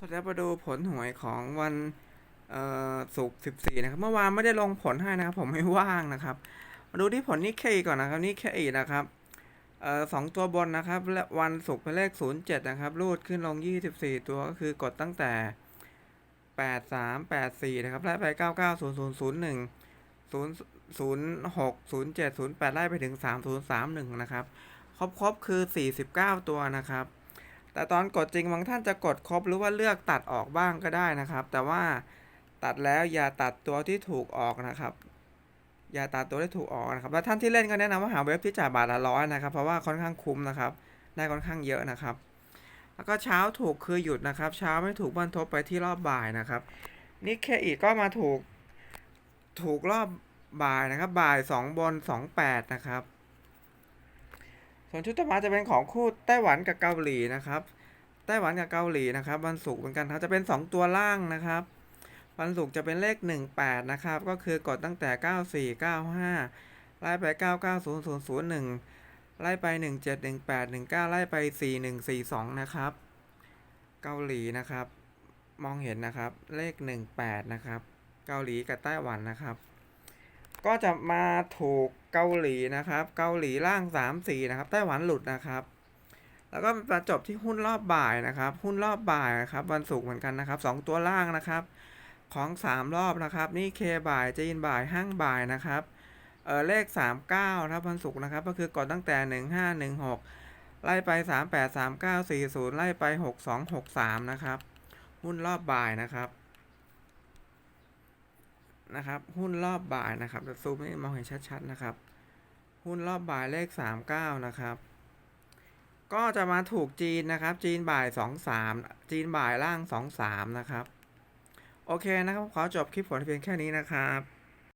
สวัสดีครับมาดูผลหวยของวันศุกร์สิบสี่นะครับ เมื่อวานไม่ได้ลงผลให้นะครับ ผมไม่ว่างนะครับ มาดูที่ผลนิเคก่อนนะครับนิเคอีนะครับสองตัวบนนะครับและวันศุกร์เป็นเลขศูนย์เจ็ดนะครับ รูดขึ้นลงยี่สิบสี่ตัวก็คือกดตั้งแต่แปดสามแปดสี่นะครับไล่ไปเก้าเก้าศูนย์ศูนย์ศูนย์หนึ่งศูนย์ศูนย์หกศูนย์เจ็ดศูนย์แปดไล่ไปถึงสามศูนย์สามหนึ่งนะครับ ครบครบคือสี่สิบเก้าตัวนะครับ แต่ตอนกดจริงบางท่านจะกดครบหรือว่าเลือกตัดออกบ้างก็ได้นะครับ แต่ว่าตัดแล้วอย่าตัดตัวที่ถูกออกนะครับ อย่าตัดตัวที่ถูกออกนะครับ แล้วท่านที่เล่นก็แนะนำว่าหาเว็บที่จ่ายบาทละร้อยนะครับ เพราะว่าค่อนข้างคุ้มนะครับ ได้ค่อนข้างเยอะนะครับ แล้วก็เช้าถูกคือหยุดนะครับ เช้าไม่ถูกบรรทบไปที่รอบบ่ายนะครับนิเคอีก็มาถูกถูกรอบบ่ายนะครับ บ่ายสองบนสองแปดนะครับ ส่วนชุดต่อมาจะเป็นของคู่ไต้หวันกับเกาหลีนะครับ ไต้หวันกับเกาหลีนะครับ วันศุกร์เหมือนกันครับจะเป็น 2 ตัวล่างนะครับ วันศุกร์จะเป็นเลข 18 นะครับ ก็คือกดตั้งแต่ 94 95 ไล่ไป 990001 ไล่ไป 17 18 19 ไล่ไป 4142 นะครับ เกาหลีนะครับ มองเห็นนะครับ เลข 18 นะครับ เกาหลีกับไต้หวันนะครับ ก็จะมาถูก เกาหลีนะครับ เกาหลีล่าง3 4นะครับไต้หวันหลุดนะครับ แล้วก็มาจบที่หุ้นรอบบ่ายนะครับ หุ้นรอบบ่ายนะครับ วันศุกร์เหมือนกันนะครับ 2 ตัวล่างนะครับ ของ 3 รอบนะครับ นี่เคบ่ายจีนบ่ายห้างบ่ายนะครับเออเลข 39นะครับวันศุกร์นะครับ ก็คือกดตั้งแต่ 1516 ไล่ไป 38 39 40 ไล่ไป 62 63 นะครับ หุ้นรอบบ่ายนะครับ นะครับ หุ้นรอบบ่ายนะครับจะซูมให้มองเห็นชัดๆนะครับ หุ้นรอบบ่ายเลข 39 นะครับ ก็จะมาถูกจีนนะครับ จีนบ่าย 23 จีนบ่ายล่าง 23 นะครับ โอเคนะครับ ขอจบคลิปผลเพียงแค่นี้นะครับ